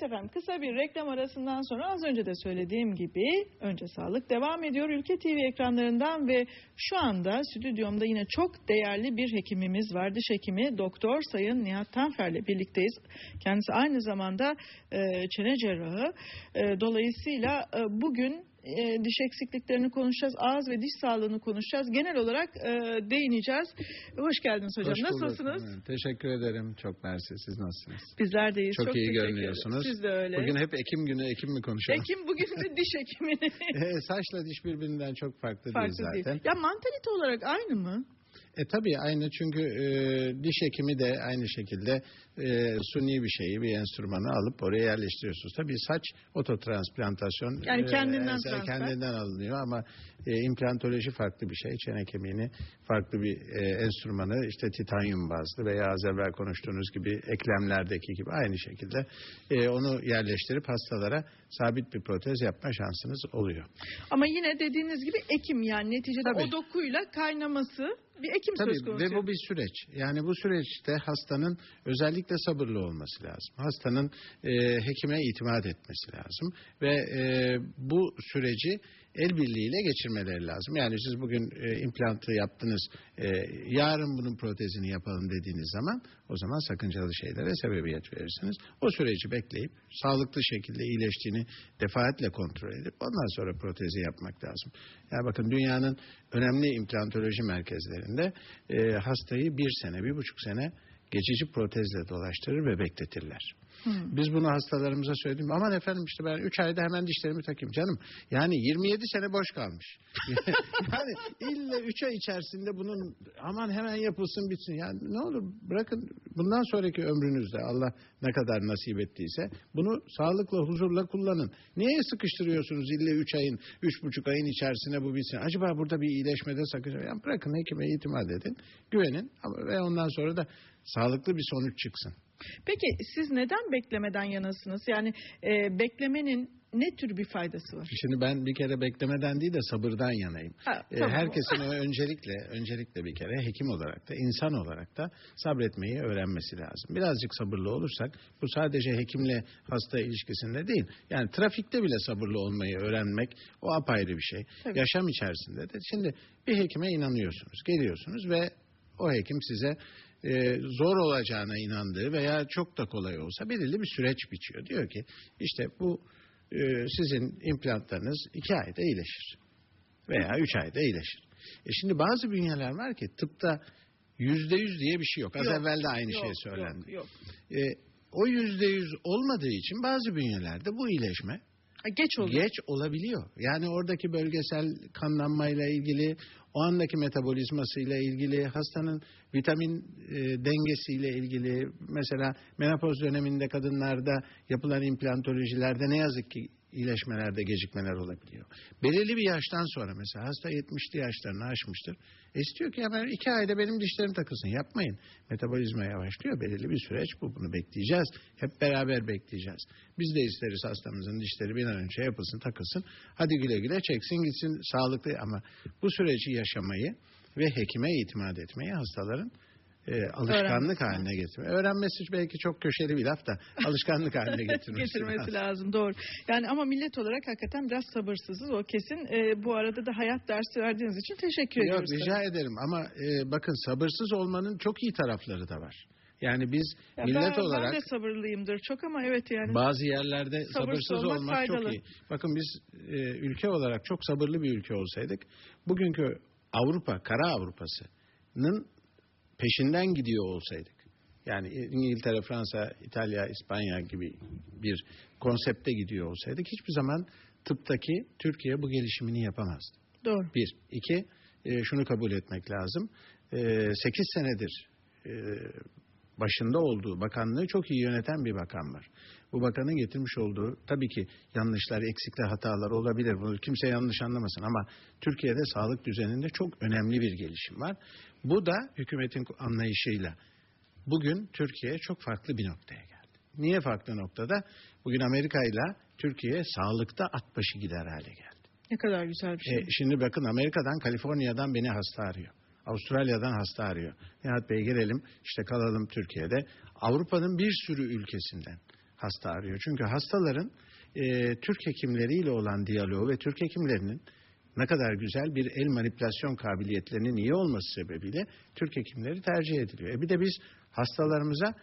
Evet efendim kısa bir reklam arasından sonra az önce de söylediğim gibi önce sağlık devam ediyor Ülke TV ekranlarından ve şu anda stüdyomda yine çok değerli bir hekimimiz var. Diş hekimi Doktor Sayın Nihat Tanfer'le birlikteyiz. Kendisi aynı zamanda e, çene cerrahı. E, dolayısıyla e, bugün e, diş eksikliklerini konuşacağız, ağız ve diş sağlığını konuşacağız. Genel olarak e, değineceğiz. Hoş geldiniz hocam. Hoş bulduk. Nasılsınız? Evet, Teşekkür ederim. Çok mersi. Siz nasılsınız? Bizler deyiz. Çok, iyi teşekkür ederiz. görünüyorsunuz. Siz de öyle. Bugün hep Ekim günü Ekim mi konuşalım? Ekim bugün de diş hekimini. E, saçla diş birbirinden çok farklı, Farklı değil zaten. değil. Ya mantalite olarak aynı mı? E tabii aynı çünkü e, diş hekimi de aynı şekilde e, suni bir şeyi, bir enstrümanı alıp oraya yerleştiriyorsunuz. Tabii saç ototransplantasyon Yani kendinden e, transfer. kendinden alınıyor ama e, implantoloji farklı bir şey. Çene kemiğini farklı bir e, enstrümanı işte titanyum bazlı veya az evvel konuştuğunuz gibi eklemlerdeki gibi aynı şekilde e, onu yerleştirip hastalara sabit bir protez yapma şansınız oluyor. Ama yine dediğiniz gibi ekim yani neticede Tabii. o dokuyla kaynaması bir ekim söz Tabii konusu. ve bu bir süreç. Yani bu süreçte hastanın özellikle sabırlı olması lazım. Hastanın e, hekime itimat etmesi lazım ve e, bu süreci el birliğiyle geçirmeleri lazım. Yani siz bugün e, implantı yaptınız, e, yarın bunun protezini yapalım dediğiniz zaman o zaman sakıncalı şeylere sebebiyet verirsiniz. O süreci bekleyip sağlıklı şekilde iyileştiğini defaatle kontrol edip ondan sonra protezi yapmak lazım. Ya bakın dünyanın önemli implantoloji merkezlerinde e, hastayı bir sene, bir buçuk sene geçici protezle dolaştırır ve bekletirler. Hmm. Biz bunu hastalarımıza söyledim. Aman efendim işte ben 3 ayda hemen dişlerimi takayım canım. Yani 27 sene boş kalmış. yani illa 3 ay içerisinde bunun aman hemen yapılsın bitsin. Yani ne olur bırakın bundan sonraki ömrünüzde Allah ne kadar nasip ettiyse bunu sağlıkla huzurla kullanın. Niye sıkıştırıyorsunuz illa 3 ayın 3,5 ayın içerisine bu bitsin. Acaba burada bir iyileşmede sakınca yani bırakın hekime itimat edin. Güvenin ve ondan sonra da sağlıklı bir sonuç çıksın. Peki siz neden beklemeden yanasınız? Yani e, beklemenin ne tür bir faydası var? Şimdi ben bir kere beklemeden değil de sabırdan yanayım. Ha, Ee, tamam. Herkesin öncelikle öncelikle bir kere hekim olarak da insan olarak da sabretmeyi öğrenmesi lazım. Birazcık sabırlı olursak bu sadece hekimle hasta ilişkisinde değil. Yani trafikte bile sabırlı olmayı öğrenmek o apayrı bir şey. Tabii. Yaşam içerisinde de şimdi bir hekime inanıyorsunuz, geliyorsunuz ve o hekim size e, zor olacağına inandığı veya çok da kolay olsa belirli bir süreç biçiyor. Diyor ki işte bu e, sizin implantlarınız iki ayda iyileşir veya üç ayda iyileşir. E şimdi bazı bünyeler var ki tıpta yüzde yüz diye bir şey yok. Az Yok, evvel de aynı yok, şey söylendi. Yok, yok. E, o yüzde yüz olmadığı için bazı bünyelerde bu iyileşme Ha, geç oldu. geç olabiliyor. Yani oradaki bölgesel kanlanmayla ilgili, o andaki metabolizmasıyla ilgili, hastanın vitamin e, dengesiyle ilgili, mesela menopoz döneminde kadınlarda yapılan implantolojilerde ne yazık ki iyileşmelerde gecikmeler olabiliyor. Belirli bir yaştan sonra mesela hasta 70'li yaşlarını aşmıştır. E istiyor ki ya ben iki ayda benim dişlerim takılsın. Yapmayın. Metabolizma yavaşlıyor. Belirli bir süreç bu. Bunu bekleyeceğiz. Hep beraber bekleyeceğiz. Biz de isteriz hastamızın dişleri bir an önce yapılsın, takılsın. Hadi güle güle çeksin gitsin sağlıklı ama bu süreci yaşamayı ve hekime itimat etmeyi hastaların e, alışkanlık haline getirme. Öğrenmesi belki çok köşeli bir laf da alışkanlık haline getirmesi, getirmesi lazım. lazım doğru. Yani ama millet olarak hakikaten biraz sabırsızız o kesin. E, bu arada da hayat dersi verdiğiniz için teşekkür Yok ediyoruz. rica ederim ama e, bakın sabırsız olmanın çok iyi tarafları da var. Yani biz Ya millet ben, olarak ben de sabırlıyımdır çok ama evet yani. bazı yerlerde Sabırsız sabırsız olmak olmak faydalı. çok iyi. Bakın biz e, ülke olarak çok sabırlı bir ülke olsaydık bugünkü Avrupa, Kara Avrupa'sının peşinden gidiyor olsaydık. Yani İngiltere, Fransa, İtalya, İspanya gibi bir konsepte gidiyor olsaydık hiçbir zaman tıptaki Türkiye bu gelişimini yapamazdı. Doğru. Bir. iki e, şunu kabul etmek lazım. E, sekiz senedir e, başında olduğu bakanlığı çok iyi yöneten bir bakan var. Bu bakanın getirmiş olduğu tabii ki yanlışlar, eksikler, hatalar olabilir. Bunu kimse yanlış anlamasın ama Türkiye'de sağlık düzeninde çok önemli bir gelişim var. Bu da hükümetin anlayışıyla bugün Türkiye çok farklı bir noktaya geldi. Niye farklı noktada? Bugün Amerika ile Türkiye sağlıkta at başı gider hale geldi. Ne kadar güzel bir şey. E, şimdi bakın Amerika'dan, Kaliforniya'dan beni hasta arıyor. Avustralya'dan hasta arıyor. Nihat Bey gelelim işte kalalım Türkiye'de. Avrupa'nın bir sürü ülkesinden hasta arıyor. Çünkü hastaların e, Türk hekimleriyle olan diyaloğu ve Türk hekimlerinin ne kadar güzel bir el manipülasyon kabiliyetlerinin iyi olması sebebiyle Türk hekimleri tercih ediliyor. E bir de biz hastalarımıza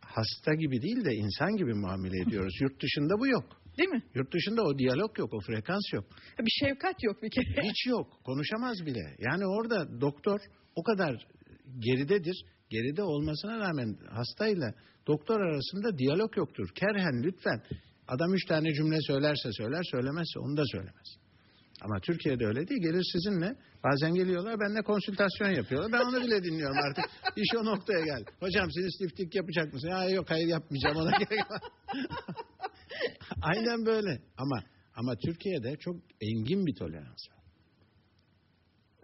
hasta gibi değil de insan gibi muamele ediyoruz. Yurt dışında bu yok. Değil mi? Yurt dışında o diyalog yok, o frekans yok. Bir şefkat yok bir kere. Hiç yok. Konuşamaz bile. Yani orada doktor o kadar geridedir. Geride olmasına rağmen hastayla doktor arasında diyalog yoktur. Kerhen lütfen. Adam üç tane cümle söylerse söyler, söylemezse onu da söylemez. Ama Türkiye'de öyle değil. Gelir sizinle. Bazen geliyorlar benimle konsültasyon yapıyorlar. Ben onu bile dinliyorum artık. İş o noktaya geldi. Hocam siz lifting yapacak mısın? Ya yok hayır yapmayacağım. Ona gerek. Aynen böyle. Ama ama Türkiye'de çok engin bir tolerans var.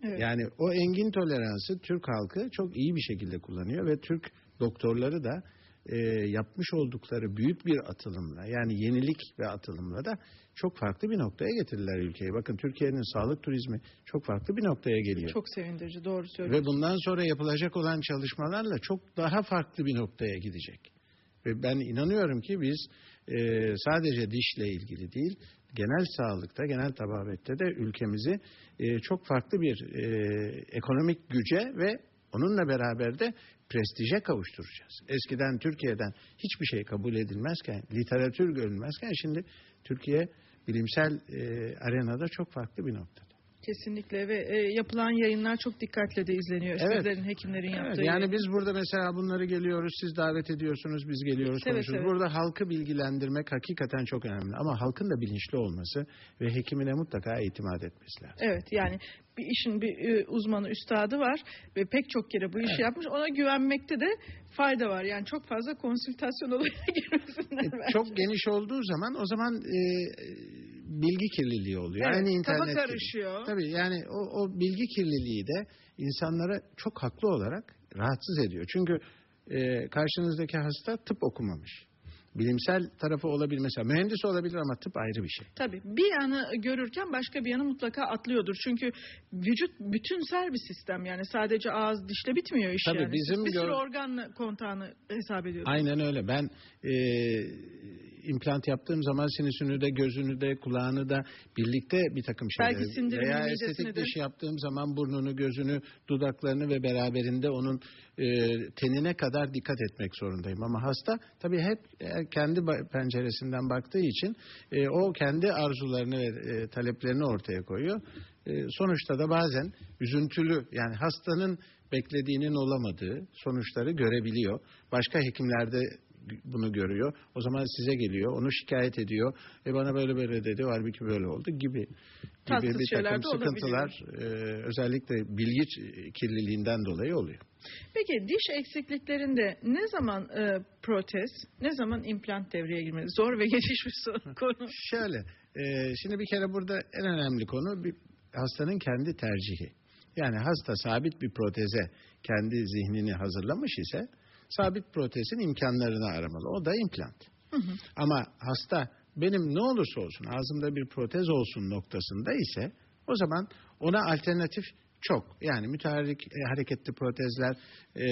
Evet. Yani o engin toleransı Türk halkı çok iyi bir şekilde kullanıyor ve Türk doktorları da e, yapmış oldukları büyük bir atılımla yani yenilik ve atılımla da çok farklı bir noktaya getirdiler ülkeyi. Bakın Türkiye'nin sağlık turizmi çok farklı bir noktaya geliyor. Çok sevindirici doğru söylüyorsun. Ve bundan sonra yapılacak olan çalışmalarla çok daha farklı bir noktaya gidecek. Ve ben inanıyorum ki biz e, sadece dişle ilgili değil, genel sağlıkta, genel tababette de ülkemizi e, çok farklı bir e, ekonomik güce ve onunla beraber de prestije kavuşturacağız. Eskiden Türkiye'den hiçbir şey kabul edilmezken, literatür görülmezken şimdi Türkiye bilimsel e, arenada çok farklı bir noktada. Kesinlikle ve e, yapılan yayınlar çok dikkatle de izleniyor. Evet. Sizlerin hekimlerin Evet, yaptığı. yani yayın. biz burada mesela bunları geliyoruz, siz davet ediyorsunuz, biz geliyoruz, Seve konuşuyoruz. seve. Burada halkı bilgilendirmek hakikaten çok önemli. Ama halkın da bilinçli olması ve hekimine mutlaka itimat etmesi lazım. Evet yani bir işin bir e, uzmanı, üstadı var ve pek çok kere bu işi Evet. yapmış. Ona güvenmekte de fayda var. Yani çok fazla konsültasyon olayına girmesinler. E, çok geniş olduğu zaman o zaman e, bilgi kirliliği oluyor. Evet, kafa internet gibi. karışıyor. Tabii yani o, o bilgi kirliliği de insanlara çok haklı olarak rahatsız ediyor. Çünkü e, karşınızdaki hasta tıp okumamış. Bilimsel tarafı olabilir mesela mühendis olabilir ama tıp ayrı bir şey. Tabii bir yanı görürken başka bir yanı mutlaka atlıyordur. Çünkü vücut bütünsel bir sistem yani sadece ağız dişle bitmiyor iş Tabii yani. bizim Siz bir sürü organla kontağını hesap ediyorsunuz. Aynen öyle. Ben e, implant yaptığım zaman sinüsünü de gözünü de kulağını da birlikte bir takım şeyler. Belki sindirimini, Veya estetik de. yaptığım zaman burnunu, gözünü, dudaklarını ve beraberinde onun e, tenine kadar dikkat etmek zorundayım. Ama hasta tabii hep e, kendi penceresinden baktığı için e, o kendi arzularını ve e, taleplerini ortaya koyuyor. E, sonuçta da bazen üzüntülü yani hastanın beklediğinin olamadığı sonuçları görebiliyor. Başka hekimlerde bunu görüyor. O zaman size geliyor, onu şikayet ediyor. E bana böyle böyle dedi, halbuki böyle oldu gibi gibi Tatsız bir şeyler takım sıkıntılar e, özellikle bilgi kirliliğinden dolayı oluyor. Peki diş eksikliklerinde ne zaman e, protez, ne zaman implant devreye girmeli? Zor ve geçiş bir soru- konu. Şöyle, e, şimdi bir kere burada en önemli konu bir hastanın kendi tercihi. Yani hasta sabit bir proteze kendi zihnini hazırlamış ise sabit protezin imkanlarını aramalı. O da implant. Ama hasta benim ne olursa olsun ağzımda bir protez olsun noktasında ise o zaman ona alternatif çok. Yani müteharrik e, hareketli protezler e,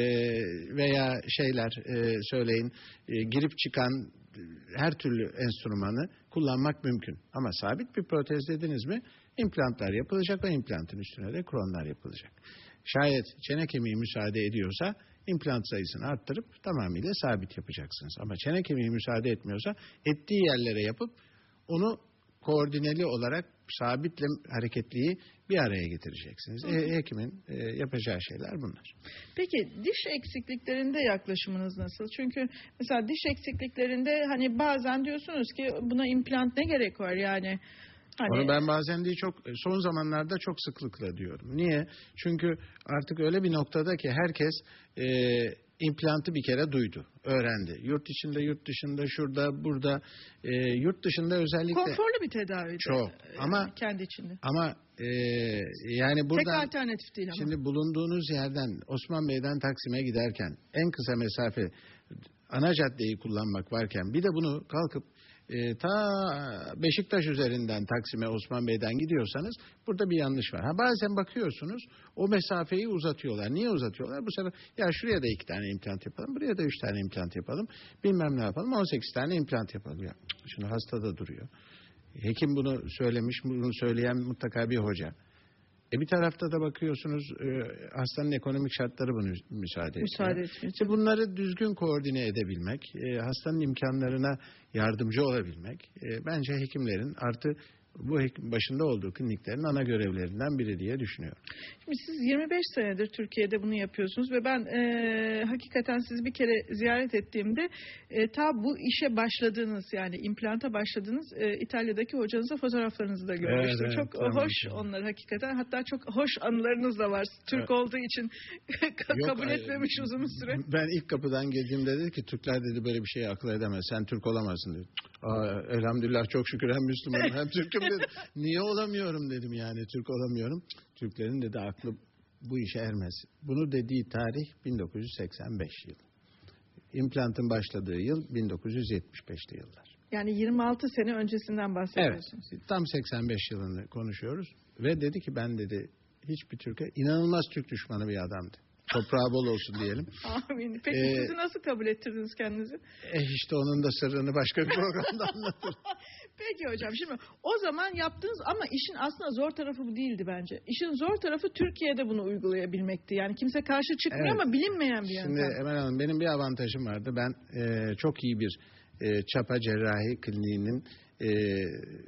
veya şeyler e, söyleyin e, girip çıkan e, her türlü enstrümanı kullanmak mümkün. Ama sabit bir protez dediniz mi implantlar yapılacak ve implantın üstüne de kronlar yapılacak. Şayet çene kemiği müsaade ediyorsa implant sayısını arttırıp tamamıyla sabit yapacaksınız. Ama çene kemiği müsaade etmiyorsa ettiği yerlere yapıp onu koordineli olarak sabitle hareketliği bir araya getireceksiniz. E, hekimin e, yapacağı şeyler bunlar. Peki diş eksikliklerinde yaklaşımınız nasıl? Çünkü mesela diş eksikliklerinde hani bazen diyorsunuz ki buna implant ne gerek var yani? Hani Onu ben bazen değil çok son zamanlarda çok sıklıkla diyorum. Niye? Çünkü artık öyle bir noktada ki herkes e, implantı bir kere duydu, öğrendi. Yurt içinde, yurt dışında, şurada, burada, e, yurt dışında özellikle konforlu bir tedavi. Çok. Ama- kendi içinde. ama e, yani Tek burada alternatif değil ama. şimdi bulunduğunuz yerden Osman Bey'den Taksim'e giderken en kısa mesafe ana caddeyi kullanmak varken bir de bunu kalkıp e, ta Beşiktaş üzerinden Taksim'e Osman Bey'den gidiyorsanız burada bir yanlış var. Ha, bazen bakıyorsunuz o mesafeyi uzatıyorlar. Niye uzatıyorlar? Bu sefer ya şuraya da iki tane implant yapalım, buraya da üç tane implant yapalım, bilmem ne yapalım, 18 tane implant yapalım. Ya, şimdi hasta da duruyor. Hekim bunu söylemiş, bunu söyleyen mutlaka bir hoca. E bir tarafta da bakıyorsunuz e, hastanın ekonomik şartları bunu müsaade ediyor. Müsaade etmiyor. İşte bunları düzgün koordine edebilmek, e, hastanın imkanlarına yardımcı olabilmek e, bence hekimlerin artı bu hekim başında olduğu kliniklerin ana görevlerinden biri diye düşünüyorum. Şimdi siz 25 senedir Türkiye'de bunu yapıyorsunuz ve ben e, hakikaten sizi bir kere ziyaret ettiğimde e, ta bu işe başladığınız yani implanta başladığınız e, İtalya'daki hocanızla fotoğraflarınızı da görmüştüm. Evet, çok tamam, hoş onlar hakikaten. Hatta çok hoş anılarınız da var. Türk Evet. olduğu için Yok, kabul etmemiş uzun süre. Ben ilk kapıdan girdiğimde dedi ki Türkler dedi böyle bir şeyi akıl edemez. Sen Türk olamazsın dedi. Aa, elhamdülillah çok şükür hem Müslümanım hem Türk'üm dedi. Niye olamıyorum dedim yani Türk olamıyorum. Türklerin dedi aklı bu işe ermez. Bunu dediği tarih 1985 yılı. İmplantın başladığı yıl 1975'li yıllar. Yani 26 sene öncesinden Evet. bahsediyorsunuz. Tam 85 yılını konuşuyoruz. Ve dedi ki ben dedi hiçbir Türk'e inanılmaz Türk düşmanı bir adamdı. Toprağı bol olsun diyelim. Amin. Peki Ee, sizi nasıl kabul ettirdiniz kendinizi? Eh işte onun da sırrını başka bir programda anlatırım. Peki hocam şimdi o zaman yaptığınız ama işin aslında zor tarafı bu değildi bence. İşin zor tarafı Türkiye'de bunu uygulayabilmekti. Yani kimse karşı çıkmıyor Evet. ama bilimmeyen bir Şimdi yöntem. Emel Hanım benim bir avantajım vardı. Ben e, çok iyi bir e, Çapa Cerrahi Kliniği'nin e,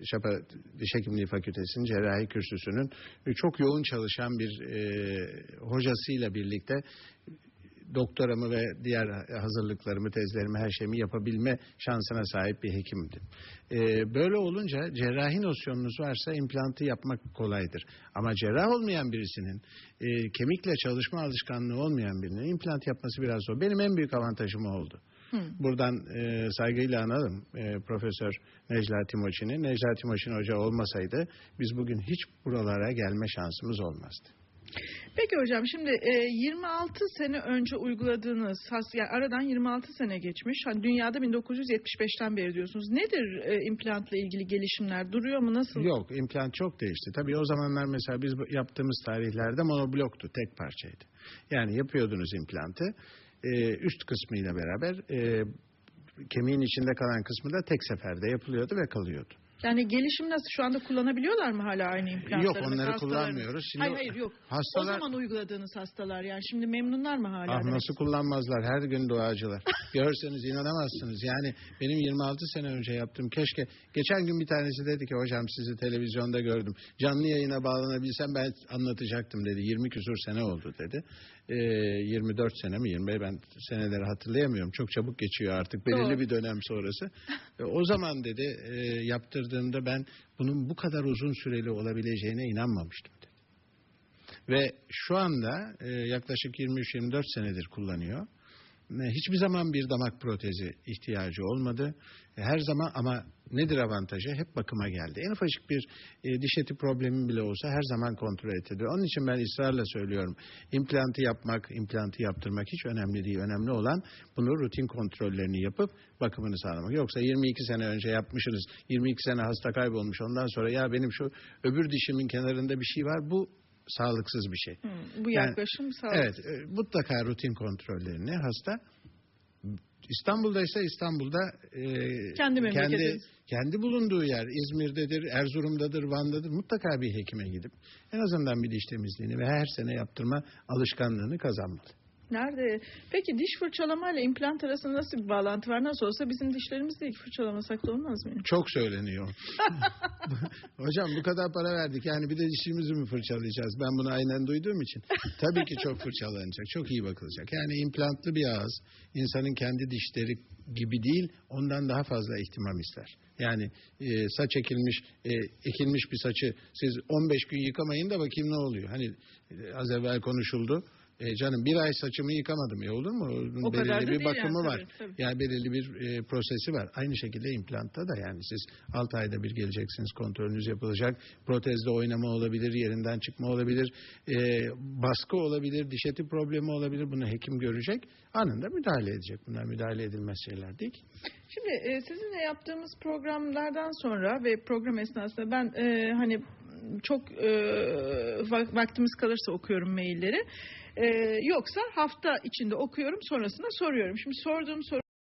Çapa Diş Hekimliği Fakültesi'nin cerrahi kürsüsünün e, çok yoğun çalışan bir e, hocasıyla birlikte doktoramı ve diğer hazırlıklarımı, tezlerimi, her şeyimi yapabilme şansına sahip bir hekimdim. Ee, böyle olunca cerrahi nosyonunuz varsa implantı yapmak kolaydır. Ama cerrah olmayan birisinin, e, kemikle çalışma alışkanlığı olmayan birinin implant yapması biraz zor. Benim en büyük avantajım oldu. Hı. Buradan e, saygıyla analım e, Profesör Necla Timoçin'i. Necla Timoçin Hoca olmasaydı biz bugün hiç buralara gelme şansımız olmazdı. Peki hocam şimdi e, 26 sene önce uyguladığınız yani aradan 26 sene geçmiş. Hani dünyada 1975'ten beri diyorsunuz. Nedir e, implantla ilgili gelişimler? Duruyor mu? Nasıl? Yok implant çok değişti. Tabii o zamanlar mesela biz yaptığımız tarihlerde monobloktu tek parçaydı. Yani yapıyordunuz implantı e, üst kısmıyla beraber e, kemiğin içinde kalan kısmı da tek seferde yapılıyordu ve kalıyordu. Yani gelişim nasıl? Şu anda kullanabiliyorlar mı hala aynı implantları? Yok onları Hastalarınız? kullanmıyoruz. Şimdi hayır hayır yok. Hastalar O zaman uyguladığınız hastalar yani şimdi memnunlar mı hala? Ah nasıl kullanmazlar her gün duacılar. Görseniz inanamazsınız. Yani benim 26 sene önce yaptığım keşke geçen gün bir tanesi dedi ki hocam sizi televizyonda gördüm. Canlı yayına bağlanabilsem ben anlatacaktım dedi. 20 küsur sene oldu dedi. Ee, 24 sene mi 25 ben seneleri hatırlayamıyorum. Çok çabuk geçiyor artık belirli Doğru. bir dönem sonrası. E, o zaman dedi e, yaptırdığımda ben bunun bu kadar uzun süreli olabileceğine inanmamıştım dedi. Ve şu anda e, yaklaşık 23-24 senedir kullanıyor. E, Hiçbir zaman bir damak protezi ihtiyacı olmadı. E, Her zaman ama nedir avantajı? Hep bakıma geldi. En ufacık bir e, diş eti problemi bile olsa her zaman kontrol edilir. Onun için ben ısrarla söylüyorum. İmplantı yapmak, implantı yaptırmak hiç önemli değil. Önemli olan bunu rutin kontrollerini yapıp bakımını sağlamak. Yoksa 22 sene önce yapmışsınız. 22 sene hasta kaybolmuş. Ondan sonra ya benim şu öbür dişimin kenarında bir şey var. Bu sağlıksız bir şey. Hı, bu Yani- yaklaşım sağlıklı. Evet, e, mutlaka rutin kontrollerini hasta İstanbul'da ise İstanbul'da e, Kendi kendi bulunduğu yer İzmir'dedir, Erzurum'dadır, Van'dadır. Mutlaka bir hekime gidip en azından bir diş temizliğini ve her sene yaptırma alışkanlığını kazanmalı. Nerede? Peki diş fırçalamayla implant arasında nasıl bir bağlantı var? Nasıl olsa bizim dişlerimiz de fırçalamasak da olmaz mı? Çok söyleniyor. Hocam bu kadar para verdik yani bir de dişimizi mi fırçalayacağız? Ben bunu aynen duyduğum için. Tabii ki çok fırçalanacak, çok iyi bakılacak. Yani implantlı bir ağız insanın kendi dişleri gibi değil ondan daha fazla ihtimam ister. Yani e, saç ekilmiş, e, ekilmiş bir saçı siz 15 gün yıkamayın da bakayım ne oluyor. Hani e, az evvel konuşuldu. E canım bir ay saçımı yıkamadım ya olur mu? Onun O belirli bir bakımı yani, var. tabii, tabii. Yani belirli bir e, prosesi var. Aynı şekilde implantta da yani siz 6 ayda bir geleceksiniz kontrolünüz yapılacak. Protezde oynama olabilir, yerinden çıkma olabilir, e, baskı olabilir, diş eti problemi olabilir. Bunu hekim görecek. Anında müdahale edecek. Bunlar müdahale edilmez şeyler değil ki. Şimdi e, sizinle yaptığımız programlardan sonra ve program esnasında ben e, hani çok e, vak- vaktimiz kalırsa okuyorum mailleri. E, yoksa hafta içinde okuyorum sonrasında soruyorum. Şimdi sorduğum soru